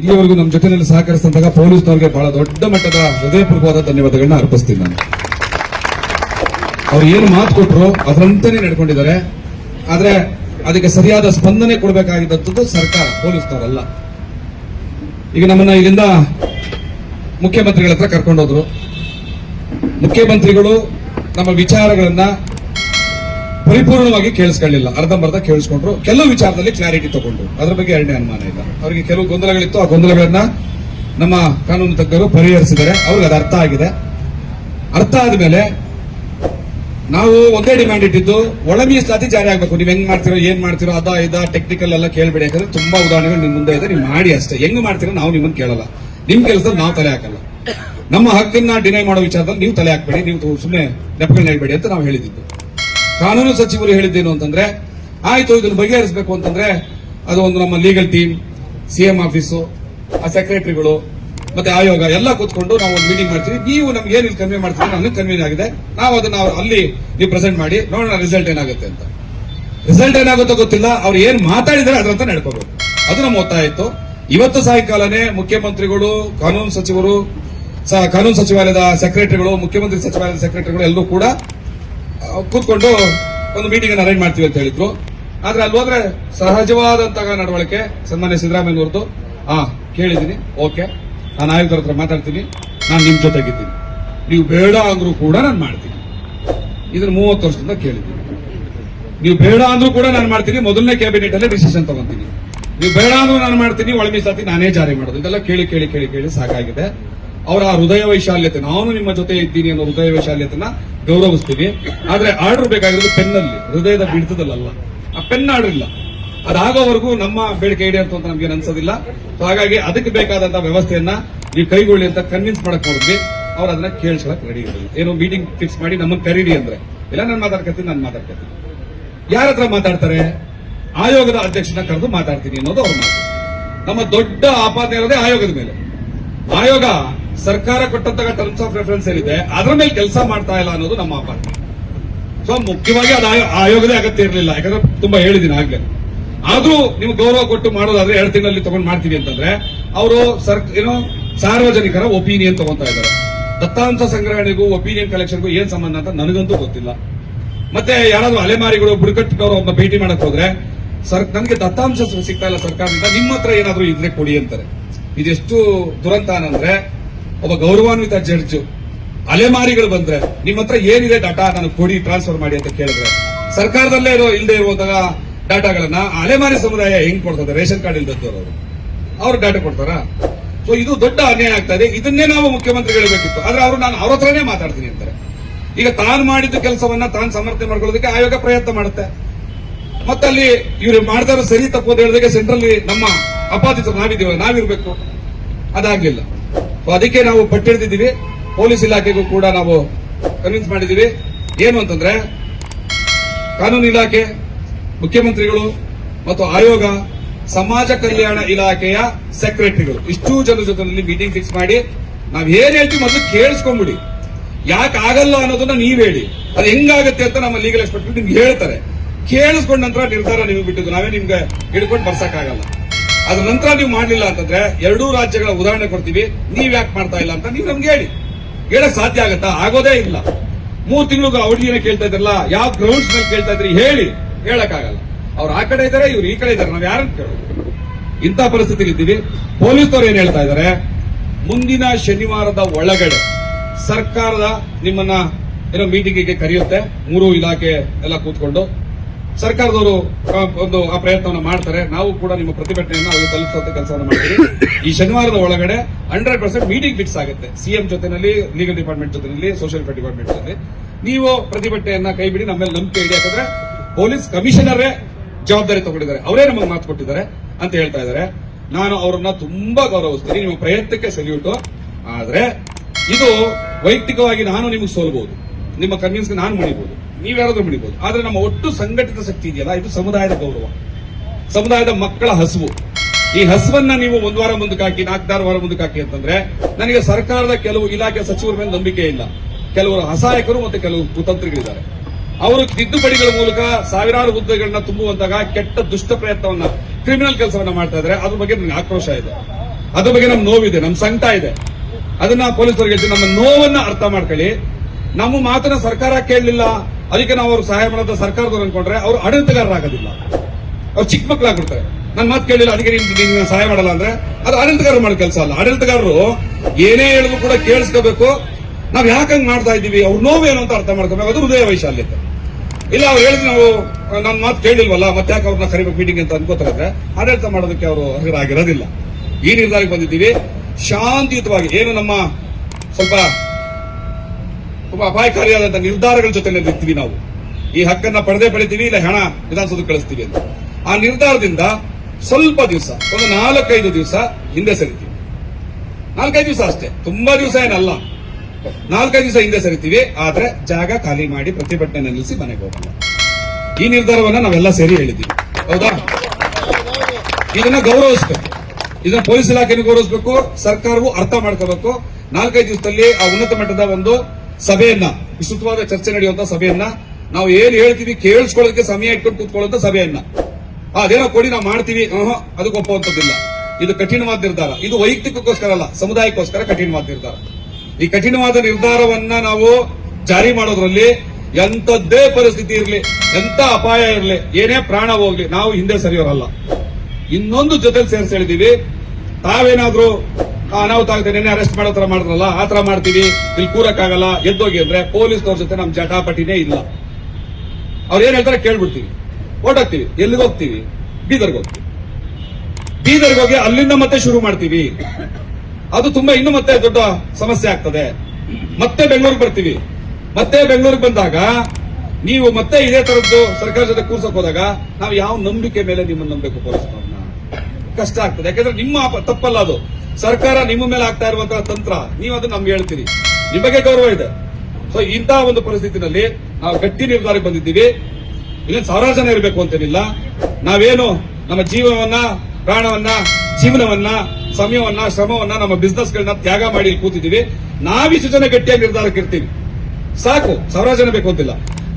ಇಲ್ಲಿಯವರೆಗೂ ನಮ್ಮ ಜೊತೆಯಲ್ಲಿ ಸಹಕರಿಸಿದಂತಹ ಪೊಲೀಸ್ನವರಿಗೆ ಬಹಳ ದೊಡ್ಡ ಮಟ್ಟದ ಹೃದಯಪೂರ್ವಕವಾದ ಧನ್ಯವಾದಗಳನ್ನ ಅರ್ಪಿಸ್ತೀನಿ ನಾನು. ಅವ್ರು ಏನು ಮಾತು ಕೊಟ್ಟರು ಅದರಂತೆಯೇ ನಡ್ಕೊಂಡಿದ್ದಾರೆ. ಆದ್ರೆ ಅದಕ್ಕೆ ಸರಿಯಾದ ಸ್ಪಂದನೆ ಕೊಡಬೇಕಾಗಿದ್ದಂಥದ್ದು ಸರ್ಕಾರ, ಪೊಲೀಸ್ನವರಲ್ಲ. ಈಗ ನಮ್ಮನ್ನ ಇಲ್ಲಿಂದ ಮುಖ್ಯಮಂತ್ರಿಗಳ ಹತ್ರ ಕರ್ಕೊಂಡೋದ್ರು. ಮುಖ್ಯಮಂತ್ರಿಗಳು ನಮ್ಮ ವಿಚಾರಗಳನ್ನ ಪರಿಪೂರ್ಣವಾಗಿ ಕೇಳಿಸ್ಕೊಳ್ಳಿಲ್ಲ. ಅರ್ಧಂಬರ್ಧ ಕೇಳಿಸ್ಕೊಂಡ್ರು. ಕೆಲವು ವಿಚಾರದಲ್ಲಿ ಕ್ಲಾರಿಟಿ ತಗೊಂಡ್ರು ಅದ್ರ ಬಗ್ಗೆ ಎರಡನೇ ಅನುಮಾನ ಇಲ್ಲ. ಅವರಿಗೆ ಕೆಲವು ಗೊಂದಲಗಳಿತ್ತು. ಆ ಗೊಂದಲಗಳನ್ನ ನಮ್ಮ ಕಾನೂನು ತಜ್ಞರು ಪರಿಹರಿಸಿದ್ದಾರೆ. ಅವ್ರಿಗೆ ಅದು ಅರ್ಥ ಆಗಿದೆ. ಅರ್ಥ ಆದ್ಮೇಲೆ ನಾವು ಒಂದೇ ಡಿಮ್ಯಾಂಡ್ ಇಟ್ಟಿದ್ದು ಒಳ ಮೀಸಲಾತಿ ಜಾರಿ ಆಗ್ಬೇಕು. ನೀವು ಹೆಂಗ್ ಮಾಡ್ತಿರೋ, ಏನ್ ಮಾಡ್ತಿರೋ, ಅದ, ಇದ ಟೆಕ್ನಿಕಲ್ ಎಲ್ಲ ಕೇಳ್ಬೇಡಿ. ಯಾಕಂದ್ರೆ ತುಂಬಾ ಉದಾಹರಣೆಗಳು ನಿಮ್ ಮುಂದೆ ಇದೆ. ನೀವು ಮಾಡಿ ಅಷ್ಟೇ. ಹೆಂಗ್ ಮಾಡ್ತೀರೋ ನಾವು ನಿಮ್ಮನ್ನ ಕೇಳಲ್ಲ. ನಿಮ್ ಕೆಲಸ ನಾವು ತಲೆ ಹಾಕಲ್ಲ. ನಮ್ಮ ಹಕ್ಕನ್ನ ಡಿನೈ ಮಾಡೋ ವಿಚಾರದಲ್ಲಿ ನೀವು ತಲೆ ಹಾಕ್ಬೇಡಿ. ನೀವು ಸುಮ್ಮನೆ ನೆಪಗಳನ್ನ ಹೇಳ್ಬೇಡಿ ಅಂತ ನಾವು ಹೇಳಿದ್ದು. ಕಾನೂನು ಸಚಿವರು ಹೇಳಿದ್ದೇನು ಅಂತಂದ್ರೆ, ಆಯ್ತು, ಇದನ್ನು ಬಗೆಹರಿಸಬೇಕು ಅಂತಂದ್ರೆ, ಅದು ಒಂದು ನಮ್ಮ ಲೀಗಲ್ ಟೀಮ್ ಸಿಎಂ ಆಫೀಸು ಆ ಸೆಕ್ರೆಟರಿಗಳು ಮತ್ತೆ ಆಯೋಗ ಎಲ್ಲ ಕೂತ್ಕೊಂಡು ನಾವು ಒಂದು ಮೀಟಿಂಗ್ ಮಾಡ್ತೀವಿ. ನೀವು ನಮ್ಗೆ ಏನಿಲ್ಲ ಕನ್ವೆ ಮಾಡ್ತೀವಿ ನನಗೆ ಕನ್ವೀನ್ ಆಗಿದೆ. ನಾವು ಅದನ್ನ ಅಲ್ಲಿ ನೀವು ಪ್ರೆಸೆಂಟ್ ಮಾಡಿ, ನೋಡೋಣ ರಿಸಲ್ಟ್ ಏನಾಗುತ್ತೆ ಅಂತ. ರಿಸಲ್ಟ್ ಏನಾಗುತ್ತೋ ಗೊತ್ತಿಲ್ಲ. ಅವ್ರು ಏನ್ ಮಾತಾಡಿದ್ರೆ ಅದರಂತ ನಡ್ಕೋಬೇಕು. ಅದು ನಮ್ಮ ಒತ್ತಾಯ ಇತ್ತು. ಇವತ್ತು ಸಾಯಂಕಾಲನೇ ಮುಖ್ಯಮಂತ್ರಿಗಳು, ಕಾನೂನು ಸಚಿವರು ಕಾನೂನು ಸಚಿವಾಲಯದ ಸೆಕ್ರೆಟರಿಗಳು ಮುಖ್ಯಮಂತ್ರಿ ಸಚಿವಾಲಯದ ಸೆಕ್ರೆಟರಿಗಳು ಎಲ್ಲರೂ ಕೂಡ ಕೂತ್ಕೊಂಡು ಒಂದು ಮೀಟಿಂಗ್ ಅನ್ನು ಅರೇಂಜ್ ಮಾಡ್ತೀವಿ ಅಂತ ಹೇಳಿದ್ರು. ಆದ್ರೆ ಅಲ್ಲಿ ಹೋದ್ರೆ ಸಹಜವಾದಂತಹ ನಡವಳಿಕೆ ಸನ್ಮಾನ್ಯ ಸಿದ್ದರಾಮಯ್ಯನವ್ರದ್ದು. ಆ, ಕೇಳಿದ್ದೀನಿ. ಓಕೆ. ನಾನು ಆಯುಕ್ತರ ಹತ್ರ ಮಾತಾಡ್ತೀನಿ. ನಾನು ನಿಮ್ ಜೊತೆಗಿದ್ದೀನಿ. ನೀವು ಬೇಡ ಅಂದ್ರೂ ಕೂಡ ನಾನು ಮಾಡ್ತೀನಿ. ಇದನ್ನ ಮೂವತ್ತು ವರ್ಷದಿಂದ ಕೇಳಿದ್ದೀನಿ. ನೀವು ಬೇಡ ಅಂದ್ರೂ ಕೂಡ ನಾನು ಮಾಡ್ತೀನಿ. ಮೊದಲನೇ ಕ್ಯಾಬಿನೆಟ್ ಅಲ್ಲೇ ಡಿಸಿಷನ್ ತಗೊಂತೀನಿ. ನೀವು ಬೇಡ ಅಂದ್ರೂ ನಾನು ಮಾಡ್ತೀನಿ. ಒಳ ನಾನೇ ಜಾರಿ ಮಾಡೋದು. ಇದೆಲ್ಲ ಕೇಳಿ ಕೇಳಿ ಕೇಳಿ ಕೇಳಿ ಸಾಕಾಗಿದೆ. ಅವರ ಹೃದಯ ವೈಶಾಲ್ಯತೆ, ನಾನು ನಿಮ್ಮ ಜೊತೆ ಇದ್ದೀನಿ ಅನ್ನೋ ಹೃದಯ ವೈಶಾಲ್ಯತೆನ ಗೌರವಿಸ್ತೀವಿ. ಆದ್ರೆ ಆರ್ಡರ್ ಬೇಕಾಗಿರೋದು ಪೆನ್ನಲ್ಲಿ, ಹೃದಯದ ಬಿಡಿತದಲ್ಲ ಆ ಪೆನ್ ಆರ್ಡರ್ ಇಲ್ಲ ಅದಾಗೋವರೆಗೂ ನಮ್ಮ ಬೇಡಿಕೆ ಅಂತ ನಮ್ಗೆ ಅನ್ಸೋದಿಲ್ಲ. ಸೊ ಹಾಗಾಗಿ ಅದಕ್ಕೆ ಬೇಕಾದಂತಹ ವ್ಯವಸ್ಥೆಯನ್ನ ನೀವು ಕೈಗೊಳ್ಳಿ ಅಂತ ಕನ್ವಿನ್ಸ್ ಮಾಡಕ್ ನೋಡಿದ್ವಿ ಅವ್ರು ಅದನ್ನ ಕೇಳಿಸ್ಕೊಳಕ್ ರೆಡಿ ಇರಲಿಲ್ಲ ಏನೋ ಮೀಟಿಂಗ್ ಫಿಕ್ಸ್ ಮಾಡಿ ನಮ್ಮನ್ನ ಕರೀರಿ ಅಂದ್ರೆ. ಇಲ್ಲ, ನಾನು ಮಾತಾಡ್ಕತ್ತೀನಿ ನಾನು ಮಾತಾಡ್ಕತ್ತೀನಿ. ಯಾರ ಹತ್ರ ಮಾತಾಡ್ತಾರೆ? ಆಯೋಗದ ಅಧ್ಯಕ್ಷನ ಕರೆದು ಮಾತಾಡ್ತೀನಿ ಅನ್ನೋದು ಅವ್ರ ಮಾತು. ನಮ್ಮ ದೊಡ್ಡ ಆಪಾದನೆ ಇರೋದೇ ಆಯೋಗದ ಮೇಲೆ. ಆಯೋಗ ಸರ್ಕಾರ ಕೊಟ್ಟಂತಹ ಟರ್ಮ್ಸ್ ಆಫ್ ರೆಫರೆನ್ಸ್ ಏನಿದೆ, ಅದರ ಮೇಲೆ ಕೆಲಸ ಮಾಡ್ತಾ ಇಲ್ಲ ಅನ್ನೋದು ನಮ್ಮ ಅಪಾರ್ಥ ಸೊ ಮುಖ್ಯವಾಗಿ ಅದು ಆಯೋ- ಆಯೋಗದೇ ಅಗತ್ಯ ಇರಲಿಲ್ಲ, ಯಾಕಂದ್ರೆ ತುಂಬಾ ಹೇಳಿದ್ದೀನಿ ಆಗ್ಲೇ. ಆದ್ರೂ ನೀವು ಗೌರವ ಕೊಟ್ಟು ಮಾಡೋದಾದ್ರೆ ಎರಡು ತಿಂಗಳಲ್ಲಿ ತಗೊಂಡು ಮಾಡ್ತೀವಿ ಅಂತಂದ್ರೆ, ಅವರು ಸರ್ ಏನೋ ಸಾರ್ವಜನಿಕರ ಒಪಿನಿಯನ್ ತಗೊಂತಾ ಇದ್ದಾರೆ. ದತ್ತಾಂಶ ಸಂಗ್ರಹಣೆಗೂ, ಒಪಿನಿಯನ್ ಕಲೆಕ್ಷನ್ಗೂ ಏನ್ ಸಂಬಂಧ ಅಂತ ನನಗಂತೂ ಗೊತ್ತಿಲ್ಲ. ಮತ್ತೆ ಯಾರಾದ್ರೂ ಅಲೆಮಾರಿಗಳು, ಬುಡಕಟ್ಟಿನವರು ಒಬ್ಬ ಭೇಟಿ ಮಾಡಕ್ ಹೋದ್ರೆ, ಸರ್ ನನಗೆ ದತ್ತಾಂಶ ಸಿಗ್ತಾ ಇಲ್ಲ ಸರ್ಕಾರದಿಂದ, ನಿಮ್ಮ ಹತ್ರ ಏನಾದ್ರೂ ಇದ್ರೆ ಕೊಡಿ ಅಂತಾರೆ. ಇದೆಷ್ಟು ದುರಂತ ಅಂದ್ರೆ ಒಬ್ಬ ಗೌರವಾನ್ವಿತ ಜಡ್ಜು. ಅಲೆಮಾರಿಗಳು ಬಂದ್ರೆ ನಿಮ್ಮ ಹತ್ರ ಏನಿದೆ ಡಾಟಾ ನನಗೆ ಕೊಡಿ, ಟ್ರಾನ್ಸ್ಫರ್ ಮಾಡಿ ಅಂತ ಕೇಳಿದ್ರೆ, ಸರ್ಕಾರದಲ್ಲೇ ಇರೋ ಇಲ್ಲದೆ ಇರುವಂತಹ ಡಾಟಾಗಳನ್ನ ಅಲೆಮಾರಿ ಸಮುದಾಯ ಹೆಂಗ್ ಕೊಡ್ತದೆ? ರೇಷನ್ ಕಾರ್ಡ್ ಇಲ್ದವರು ಅವರು. ಡಾಟಾ ಕೊಡ್ತಾರಾ? ಸೊ ಇದು ದೊಡ್ಡ ಅನ್ಯಾಯ ಆಗ್ತಾ ಇದೆ. ಇದನ್ನೇ ನಾವು ಮುಖ್ಯಮಂತ್ರಿ ಬೇಕಿತ್ತು ಆದ್ರೆ ಅವರು ನಾನು ಅವ್ರ ಹತ್ರನೇ ಮಾತಾಡ್ತೀನಿ ಅಂತಾರೆ. ಈಗ ತಾನು ಮಾಡಿದ ಕೆಲಸವನ್ನ ತಾನು ಸಮರ್ಥನೆ ಮಾಡ್ಕೊಳ್ಳೋದಕ್ಕೆ ಆಯೋಗ ಪ್ರಯತ್ನ ಮಾಡುತ್ತೆ. ಮತ್ತೆ ಅಲ್ಲಿ ಇವ್ರು ಮಾಡ್ತಾ ಸರಿ, ತಪ್ಪು ಅಂತ ಹೇಳಿದಾಗ ಸೆಂಟ್ರಲ್ ನಮ್ಮ ಅಪಾದಿತರು ನಾವಿದ್ದೀವಿ ನಾವಿರ್ಬೇಕು. ಅದಾಗ್ಲಿಲ್ಲ. ಸೊ ಅದಕ್ಕೆ ನಾವು ಪಟ್ಟಿಡ್ದಿದ್ದೀವಿ ಪೊಲೀಸ್ ಇಲಾಖೆಗೂ ಕೂಡ ನಾವು ಕನ್ವಿನ್ಸ್ ಮಾಡಿದ್ದೀವಿ. ಏನು ಅಂತಂದ್ರೆ, ಕಾನೂನು ಇಲಾಖೆ, ಮುಖ್ಯಮಂತ್ರಿಗಳು ಮತ್ತು ಆಯೋಗ, ಸಮಾಜ ಕಲ್ಯಾಣ ಇಲಾಖೆಯ ಸೆಕ್ರೆಟರಿಗಳು ಇಷ್ಟು ಜನ ಜೊತೆಯಲ್ಲಿ ಮೀಟಿಂಗ್ ಫಿಕ್ಸ್ ಮಾಡಿ ನಾವ್ ಏನ್ ಹೇಳ್ತೀವಿ ಮೊದಲು ಕೇಳಿಸ್ಕೊಂಡ್ಬಿಡಿ ಯಾಕೆ ಆಗಲ್ಲ ಅನ್ನೋದನ್ನ ನೀವ್ ಹೇಳಿ. ಅದು ಹೆಂಗಾಗುತ್ತೆ ಅಂತ ನಮ್ಮ ಲೀಗಲ್ ಎಕ್ಸ್ಪರ್ಟ್ ನಿಮ್ಗೆ ಹೇಳ್ತಾರೆ. ಕೇಳಿಸ್ಕೊಂಡ ನಂತರ ನಿರ್ಧಾರ ನಿಮ್ಗೆ ಬಿಟ್ಟಿದ್ದು. ನಾವೇ ನಿಮ್ಗೆ ಹಿಡ್ಕೊಂಡು ಬರ್ಸಕ್ಕಾಗಲ್ಲ. ಅದ್ರ ನಂತರ ನೀವು ಮಾಡಲಿಲ್ಲ ಅಂತಂದ್ರೆ ಎರಡೂ ರಾಜ್ಯಗಳ ಉದಾಹರಣೆ ಕೊಡ್ತೀವಿ. ನೀವ್ ಯಾಕೆ ಮಾಡ್ತಾ ಇಲ್ಲ ಅಂತ ನೀವು ನಮ್ಗೆ ಹೇಳಿ. ಹೇಳಕ್ ಸಾಧ್ಯ ಆಗತ್ತಾ? ಆಗೋದೇ ಇಲ್ಲ. ಮೂರ್ ತಿಂಗಳು ಅವಧಿಯನ್ನ ಕೇಳ್ತಾ ಇದ್ರಲ್ಲ, ಯಾವ ಗ್ರೌಂಡ್ಸ್ನಲ್ಲಿ ಕೇಳ್ತಾ ಇದ್ರಿ ಹೇಳಿ. ಹೇಳಕ್ಕಾಗಲ್ಲ. ಅವ್ರು ಆ ಕಡೆ ಇದಾರೆ, ಇವ್ರು ಈ ಕಡೆ ಇದಾರೆ, ನಾವ್ ಯಾರನ್ನ ಕೇಳೋದು? ಇಂಥ ಪರಿಸ್ಥಿತಿಲಿ ಇದ್ದೀವಿ. ಪೊಲೀಸ್ನವ್ರು ಏನ್ ಹೇಳ್ತಾ ಇದಾರೆ? ಮುಂದಿನ ಶನಿವಾರದ ಒಳಗಡೆ ಸರ್ಕಾರದ ನಿಮ್ಮನ್ನ ಏನೋ ಮೀಟಿಂಗಿಗೆ ಕರೆಯುತ್ತೆ. ಮೂರು ಇಲಾಖೆ ಎಲ್ಲ ಕೂತ್ಕೊಂಡು ಸರ್ಕಾರದವರು ಒಂದು, ಆ ಪ್ರಯತ್ನವನ್ನು ಮಾಡ್ತಾರೆ. ನಾವು ಕೂಡ ನಿಮ್ಮ ಪ್ರತಿಭಟನೆಯನ್ನು ಅವ್ರಿಗೆ ತಲುಪಿಸುವಂತ ಕೆಲಸವನ್ನು ಮಾಡ್ತೀವಿ. ಈ ಶನಿವಾರದ ಒಳಗಡೆ ಹಂಡ್ರೆಡ್ ಪರ್ಸೆಂಟ್ ಮೀಟಿಂಗ್ ಫಿಕ್ಸ್ ಆಗುತ್ತೆ. ಸಿಎಂ ಜೊತೆನಲ್ಲಿ, ಲೀಗಲ್ ಡಿಪಾರ್ಟ್ಮೆಂಟ್ ಜೊತೆನಲ್ಲಿ, ಸೋಷಿಯಲ್ ಡಿಪಾರ್ಟ್ಮೆಂಟ್ ಜೊತೆ. ನೀವು ಪ್ರತಿಭಟನೆಯನ್ನ ಕೈ ಬಿಡಿ ನಮ್ಮ ಮೇಲೆ ನಂಬಿಕೆ ಇದೆ. ಯಾಕಂದ್ರೆ ಪೊಲೀಸ್ ಕಮಿಷನರೇ ಜವಾಬ್ದಾರಿ ತಗೊಂಡಿದ್ದಾರೆ. ಅವರೇ ನಮಗೆ ಮಾತು ಕೊಟ್ಟಿದ್ದಾರೆ ಅಂತ ಹೇಳ್ತಾ ಇದ್ದಾರೆ. ನಾನು ಅವರನ್ನ ತುಂಬಾ ಗೌರವಿಸ್ತೀನಿ. ನಿಮ್ಮ ಪ್ರಯತ್ನಕ್ಕೆ ಸಲ್ಯೂಟು. ಆದ್ರೆ ಇದು ವೈಯಕ್ತಿಕವಾಗಿ ನಾನು ನಿಮಗೆ ಸೋಲ್ಬಹುದು ನಿಮ್ಮ ಕನ್ವಿನ್ಸ್ ನಾನು ಮುಡಿಬಹುದು ನೀವ್ಯಾರಾದ್ರೂ ಬಿಡಿಬಹುದು ಆದ್ರೆ ನಮ್ಮ ಒಟ್ಟು ಸಂಘಟಿತ ಶಕ್ತಿ ಇದೆಯಲ್ಲ, ಇದು ಸಮುದಾಯದ ಗೌರವ. ಸಮುದಾಯದ ಮಕ್ಕಳ ಹಸುವು ಈ ಹಸುವನ್ನ ನೀವು ಒಂದು ವಾರ ಮುಂದಕ್ಕೆ ಹಾಕಿ ನಾಲ್ಕಾರು ವಾರ ಮುಂದಕ್ಕೆ ಹಾಕಿ ಅಂತಂದ್ರೆ, ನನಗೆ ಸರ್ಕಾರದ ಕೆಲವು ಇಲಾಖೆ ಸಚಿವರ ಮೇಲೆ ನಂಬಿಕೆ ಇಲ್ಲ. ಕೆಲವರು ಅಸಹಾಯಕರು ಮತ್ತೆ ಕೆಲವು ಕುತಂತ್ರಿಗಳಿದ್ದಾರೆ. ಅವರು ತಿದ್ದುಪಡಿಗಳ ಮೂಲಕ ಸಾವಿರಾರು ಹುದ್ದೆಗಳನ್ನ ತುಂಬುವಂತಹ ಕೆಟ್ಟ ದುಷ್ಟ ಪ್ರಯತ್ನವನ್ನ, ಕ್ರಿಮಿನಲ್ ಕೆಲಸವನ್ನ ಮಾಡ್ತಾ ಇದ್ದಾರೆ. ಅದ್ರ ಬಗ್ಗೆ ನನಗೆ ಆಕ್ರೋಶ ಇದೆ. ಅದ್ರ ಬಗ್ಗೆ ನಮ್ ನೋವಿದೆ ನಮ್ ಸಂಕಟ ಇದೆ. ಅದನ್ನ ಪೊಲೀಸರಿಗೆ ನಮ್ಮ ನೋವನ್ನ ಅರ್ಥ ಮಾಡ್ಕೊಳ್ಳಿ. ನಮ್ಮ ಮಾತನ್ನ ಸರ್ಕಾರ ಕೇಳಲಿಲ್ಲ. ಅದಕ್ಕೆ ನಾವು ಅವ್ರು ಸಹಾಯ ಮಾಡೋದ ಸರ್ಕಾರದವ್ರು ಅನ್ಕೊಂಡ್ರೆ ಅವ್ರು ಆಡಳಿತಗಾರರಾಗೋದಿಲ್ಲ. ಅವ್ರು ಚಿಕ್ಕ ಮಕ್ಕಳಾಗ್ಬಿಡ್ತಾರೆ ನನ್ನ ಮಾತು ಕೇಳಿಲ್ಲ, ಅದಕ್ಕೆ ನಿಮ್ಗೆ ಸಹಾಯ ಮಾಡಲ್ಲ ಅಂದ್ರೆ, ಅದು ಆಡಳಿತಗಾರರು ಮಾಡೋ ಕೆಲಸ ಅಲ್ಲ. ಆಡಳಿತಗಾರರು ಏನೇ ಹೇಳಿದ್ರು ಕೂಡ ಕೇಳಿಸ್ಕೋಬೇಕು. ನಾವ್ ಯಾಕಂಗ್ ಮಾಡ್ತಾ ಇದೀವಿ ಅವ್ರ ಏನು ಅಂತ ಅರ್ಥ ಮಾಡ್ಕೋಬೇಕು. ಅದು ಹೃದಯ ವೈಶಾಲ್ಯತೆ. ಇಲ್ಲ, ಅವ್ರು ಹೇಳಿದ್ರೆ ನಾವು ನನ್ನ ಮಾತು ಕೇಳಿಲ್ವಲ್ಲ, ಮತ್ತೆ ಯಾಕೆ ಅವ್ರನ್ನ ಕರಿಬೇಕು ಮೀಟಿಂಗ್ ಅಂತ ಅನ್ಕೋತಾರೆ ಆಡಳಿತ ಮಾಡೋದಕ್ಕೆ ಅವರು ಅರ್ಹರಾಗಿರೋದಿಲ್ಲ. ಈ ನಿರ್ಧಾರಕ್ಕೆ ಬಂದಿದ್ದೀವಿ. ಶಾಂತಿಯುತವಾಗಿ, ಏನು ನಮ್ಮ ಸ್ವಲ್ಪ ತುಂಬಾ ಅಪಾಯಕಾರಿಯಾದಂಥ ನಿರ್ಧಾರಗಳ ಜೊತೆ ನಿಲ್ತೀವಿ ನಾವು. ಈ ಹಕ್ಕನ್ನ ಪಡೆದೇ ಪಡಿತೀವಿ ಇಲ್ಲ ಹಣ ವಿಧಾನಸೌಧಕ್ಕೆ ಕಳಿಸ್ತೀವಿ ಅಂತ. ಆ ನಿರ್ಧಾರದಿಂದ ಸ್ವಲ್ಪ ದಿವಸ, ಒಂದು ನಾಲ್ಕೈದು ದಿವಸ ಹಿಂದೆ ಸರಿತೀವಿ. ನಾಲ್ಕೈದು ದಿವಸ ಅಷ್ಟೇ. ತುಂಬಾ ದಿವಸ ಏನಲ್ಲ. ನಾಲ್ಕೈದು ದಿವಸ ಹಿಂದೆ ಸರಿತೀವಿ, ಆದ್ರೆ ಜಾಗ ಖಾಲಿ ಮಾಡಿ ಪ್ರತಿಭಟನೆ ನಿಲ್ಲಿಸಿ ಮನೆಗೆ ಹೋಗಲ್ಲ ಈ ನಿರ್ಧಾರವನ್ನ ನಾವೆಲ್ಲ ಸೇರಿ ಹೇಳಿದ್ದೀವಿ. ಹೌದಾ? ಇದನ್ನ ಗೌರವಿಸ್ಬೇಕು. ಇದನ್ನ ಪೊಲೀಸ್ ಇಲಾಖೆ ಗೌರವಿಸಬೇಕು, ಸರ್ಕಾರವು ಅರ್ಥ ಮಾಡ್ಕೋಬೇಕು. ನಾಲ್ಕೈದು ದಿವಸದಲ್ಲಿ ಆ ಉನ್ನತ ಮಟ್ಟದ ಒಂದು ಸಭೆಯನ್ನ, ವಿಸ್ತೃತವಾದ ಚರ್ಚೆ ನಡೆಯುವಂತ ಸಭೆಯನ್ನ, ನಾವು ಏನ್ ಹೇಳ್ತೀವಿ ಕೇಳಿಸ್ಕೊಳ್ಳೋದಕ್ಕೆ ಸಮಯ ಇಟ್ಕೊಂಡು ಕೂತ್ಕೊಳ್ಳುವಂತ ಸಭೆಯನ್ನ. ಅದೇನೋ ಕೊಡಿ, ನಾವು ಮಾಡ್ತೀವಿ. ಅದಕ್ಕೆ ಒಪ್ಪುವಂತದ್ದಿಲ್ಲ ಇದು ಕಠಿಣವಾದ ನಿರ್ಧಾರ. ಇದು ವೈಯಕ್ತಿಕಕ್ಕೋಸ್ಕರ ಅಲ್ಲ, ಸಮುದಾಯಕ್ಕೋಸ್ಕರ ಕಠಿಣವಾದ ನಿರ್ಧಾರ. ಈ ಕಠಿಣವಾದ ನಿರ್ಧಾರವನ್ನ ನಾವು ಜಾರಿ ಮಾಡೋದ್ರಲ್ಲಿ ಎಂತದ್ದೇ ಪರಿಸ್ಥಿತಿ ಇರಲಿ ಎಂತ ಅಪಾಯ ಇರಲಿ, ಏನೇ ಪ್ರಾಣ ಹೋಗ್ಲಿ, ನಾವು ಹಿಂದೆ ಸರಿಯೋರಲ್ಲ. ಇನ್ನೊಂದು ಜೊತೆ ಸೇರ್ಸಿ ಹೇಳಿದೀವಿ, ತಾವೇನಾದ್ರೂ ಅನಾಹುತ ಆಗುತ್ತೆ ನಿನ್ನೆ ಅರೆಸ್ಟ್ ಮಾಡೋ ತರ ಮಾಡಿದ್ರಲ್ಲ, ಆ ತರ ಮಾಡ್ತೀವಿ. ಇಲ್ಲಿ ಕೂರಕ್ಕಾಗಲ್ಲ. ಎದ್ದೋಗಿ ಅಂದ್ರೆ ಪೊಲೀಸ್ನವ್ರ ಜೊತೆ ನಮ್ ಜಟಾಪಟಿನೇ ಇಲ್ಲ. ಅವ್ರು ಏನ್ ಹೇಳ್ತಾರೆ ಕೇಳ್ಬಿಡ್ತೀವಿ. ಓಡಾಕ್ತಿವಿ. ಎಲ್ಲಿಗೆ ಹೋಗ್ತೀವಿ? ಬೀದರ್ಗೆ ಹೋಗ್ತೀವಿ. ಬೀದರ್ಗೆ ಹೋಗಿ ಅಲ್ಲಿಂದ ಮತ್ತೆ ಶುರು ಮಾಡ್ತೀವಿ. ಅದು ತುಂಬಾ ಇನ್ನು ಮತ್ತೆ ದೊಡ್ಡ ಸಮಸ್ಯೆ ಆಗ್ತದೆ. ಮತ್ತೆ ಬೆಂಗಳೂರಿಗೆ ಬರ್ತೀವಿ. ಮತ್ತೆ ಬೆಂಗಳೂರಿಗೆ ಬಂದಾಗ ನೀವು ಮತ್ತೆ ಇದೇ ತರದ್ದು ಸರ್ಕಾರ ಜೊತೆ ಕೂರ್ಸಕ್ ಹೋದಾಗ ನಾವು ಯಾವ ನಂಬಿಕೆ ಮೇಲೆ ನಿಮ್ಮನ್ನು ನಂಬಬೇಕು ಪೊಲೀಸ್ನವ್ರನ್ನ? ಕಷ್ಟ ಆಗ್ತದೆ. ಯಾಕಂದ್ರೆ ನಿಮ್ಮ ತಪ್ಪಲ್ಲ ಅದು. ಸರ್ಕಾರ ನಿಮ್ಮ ಮೇಲೆ ಆಗ್ತಾ ಇರುವಂತಹ ತಂತ್ರ, ನೀವು ಅದನ್ನ ನಮ್ಗೆ ಹೇಳ್ತೀರಿ. ನಿಮಗೆ ಗೌರವ ಇದೆ. ಸೊ ಇಂತಹ ಒಂದು ಪರಿಸ್ಥಿತಿನಲ್ಲಿ ನಾವು ಗಟ್ಟಿ ನಿರ್ಧಾರಕ್ಕೆ ಬಂದಿದ್ದೀವಿ. ಇಲ್ಲಿ ಸಾವಿರಾರು ಜನ ಇರಬೇಕು ಅಂತೇನಿಲ್ಲ. ನಾವೇನು ನಮ್ಮ ಜೀವವನ್ನ, ಪ್ರಾಣವನ್ನ, ಜೀವನವನ್ನ, ಸಮಯವನ್ನ, ಶ್ರಮವನ್ನ ನಮ್ಮ ಬಿಸ್ನೆಸ್ ಗಳನ್ನ ತ್ಯಾಗ ಮಾಡಿ ಕೂತಿದ್ದೀವಿ. ನಾವಿಷ್ಟು ಜನ ಗಟ್ಟಿಯಾಗಿ ನಿರ್ಧಾರಕ್ಕೆ ಇರ್ತೀವಿ. ಸಾಕು, ಸಾವಿರಾರು ಜನ ಬೇಕು ಅಂತಿಲ್ಲ.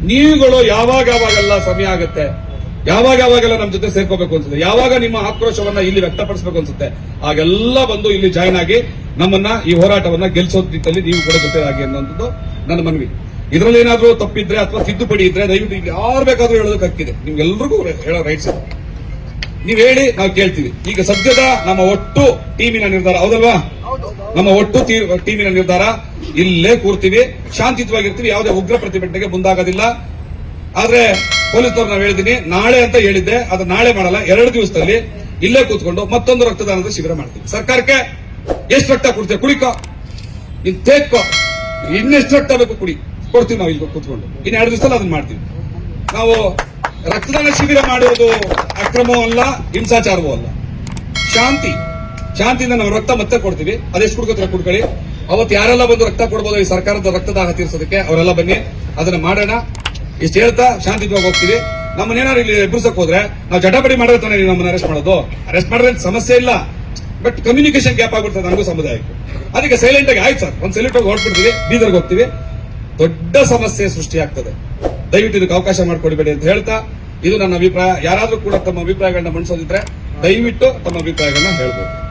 ನೀವುಗಳು ಯಾವಾಗ ಯಾವಾಗೆಲ್ಲ ಸಮಯ ಆಗುತ್ತೆ? ಯಾವಾಗ ಯಾವಾಗೆಲ್ಲ ನಮ್ಮ ಜೊತೆ ಸೇರ್ಕೋಬೇಕು ಅನ್ಸುತ್ತೆ? ಯಾವಾಗ ನಿಮ್ಮ ಆಕ್ರೋಶವನ್ನ ಇಲ್ಲಿ ವ್ಯಕ್ತಪಡಿಸಬೇಕು ಅನ್ಸುತ್ತೆ? ಆಗೆಲ್ಲ ಬಂದು ಇಲ್ಲಿ ಜಾಯ್ನ್ ಆಗಿ ನಮ್ಮನ್ನ ಈ ಹೋರಾಟವನ್ನ ಗೆಲ್ಸೋ ನೀವು ಕೂಡ ಜೊತೆಯಾಗಿ ಅನ್ನೋದು ನನ್ನ ಮನವಿ. ಇದರಲ್ಲಿ ಏನಾದರೂ ತಪ್ಪಿದ್ರೆ ಅಥವಾ ತಿದ್ದುಪಡಿ ಇದ್ರೆ ದಯವಿಟ್ಟು ಇಲ್ಲಿ ಯಾರು ಬೇಕಾದ್ರೂ ಹೇಳೋದಕ್ಕೆ ಹಕ್ಕಿದೆ. ನಿಮ್ಗೆಲ್ರಿಗೂ ಹೇಳೋ ರೈಟ್ಸ್ ಇದೆ. ನೀವ್ ಹೇಳಿ, ನಾವು ಕೇಳ್ತೀವಿ. ಈಗ ಸದ್ಯದ ನಮ್ಮ ಒಟ್ಟು ಟೀಮಿನ ನಿರ್ಧಾರ, ಹೌದಲ್ವಾ? ನಮ್ಮ ಒಟ್ಟು ಟೀಮಿನ ನಿರ್ಧಾರ, ಇಲ್ಲೇ ಕೂರ್ತೀವಿ. ಶಾಂತಿಯುತವಾಗಿರ್ತೀವಿ. ಯಾವುದೇ ಉಗ್ರ ಪ್ರತಿಭಟನೆಗೆ ಮುಂದಾಗೋದಿಲ್ಲ. ಆದ್ರೆ ಪೊಲೀಸ್ನವ್ರು ನಾವು ಹೇಳಿದೀನಿ, ನಾಳೆ ಅಂತ ಹೇಳಿದ್ದೆ ಅದು ನಾಳೆ ಮಾಡಲ್ಲ, ಎರಡು ದಿವಸದಲ್ಲಿ ಇಲ್ಲೇ ಕೂತ್ಕೊಂಡು ಮತ್ತೊಂದು ರಕ್ತದಾನದ ಶಿಬಿರ ಮಾಡ್ತೀವಿ. ಸರ್ಕಾರಕ್ಕೆ ಎಷ್ಟು ರಕ್ತ ಕೊಡ್ತೀವಿ ಕುಡಿಕೋ. ಇನ್ ತೇಕ್ಕೋ ಇನ್ನೆಷ್ಟು ರಕ್ತ ಬೇಕು ಕುಡಿ. ಕೊಡ್ತೀವಿ ನಾವು ಇಲ್ಲಿ ಕೂತ್ಕೊಂಡು. ಇನ್ನು ಎರಡು ದಿವಸದಲ್ಲಿ ಅದನ್ನ ಮಾಡ್ತೀವಿ. ನಾವು ರಕ್ತದಾನ ಶಿಬಿರ ಮಾಡುವುದು ಅಕ್ರಮವೂ ಅಲ್ಲ, ಹಿಂಸಾಚಾರವೂ ಅಲ್ಲ. ಶಾಂತಿ. ಶಾಂತಿಯಿಂದ ನಾವು ರಕ್ತ ಮತ್ತೆ ಕೊಡ್ತೀವಿ. ಅದೆಷ್ಟು ಕುಡ್ಕೋತಾರೆ ಕುಡ್ಕೊಳ್ಳಿ. ಅವತ್ತು ಯಾರೆಲ್ಲ ಬಂದು ರಕ್ತ ಕೊಡ್ಬೋದು ಈ ಸರ್ಕಾರದ ರಕ್ತದಾಹ ತೀರ್ಸೋದಕ್ಕೆ, ಅವರೆಲ್ಲ ಬನ್ನಿ. ಅದನ್ನ ಮಾಡೋಣ. ಇಷ್ಟು ಹೇಳ್ತಾ ಶಾಂತಿಯುತವಾಗಿ ಹೋಗ್ತೀವಿ. ನಮ್ಮನ್ನೇನಾದ್ರು ಇಲ್ಲಿ ಎಬ್ಬಿಸಕ್ ಹೋದ್ರೆ ನಾವು ಜಟಾಪಟಿ ಮಾಡಿದ್ರೆ ತಾನೇ ನಮ್ಮನ್ನ ಅರೆಸ್ಟ್ ಮಾಡೋದು. ಅರೆಸ್ಟ್ ಮಾಡಿದ್ರೆ ಸಮಸ್ಯೆ ಇಲ್ಲ. ಬಟ್ ಕಮ್ಯುನಿಕೇಶನ್ ಗ್ಯಾಪ್ ಆಗ್ಬಿಡ್ತದೆ ನನಗೂ ಸಮುದಾಯಕ್ಕೆ. ಅದಕ್ಕೆ ಸೈಲೆಂಟ್ ಆಗಿ ಆಯ್ತು ಸರ್. ಒಂದು ಸೈಲೆಂಟ್ ಆಗಿ ಹೊರಟ್ಬಿಡ್ತೀವಿ. ಬೀದರ್ಗೆ ಹೋಗ್ತೀವಿ. ದೊಡ್ಡ ಸಮಸ್ಯೆ ಸೃಷ್ಟಿಯಾಗ್ತದೆ. ದಯವಿಟ್ಟು ಇದಕ್ಕೆ ಅವಕಾಶ ಮಾಡಿಕೊಡಬೇಡಿ ಅಂತ ಹೇಳ್ತಾ, ಇದು ನನ್ನ ಅಭಿಪ್ರಾಯ. ಯಾರಾದ್ರೂ ಕೂಡ ತಮ್ಮ ಅಭಿಪ್ರಾಯಗಳನ್ನ ಮಂಡಿಸೋದಿದ್ರೆ ದಯವಿಟ್ಟು ತಮ್ಮ ಅಭಿಪ್ರಾಯಗಳನ್ನ ಹೇಳ್ಬೋದು.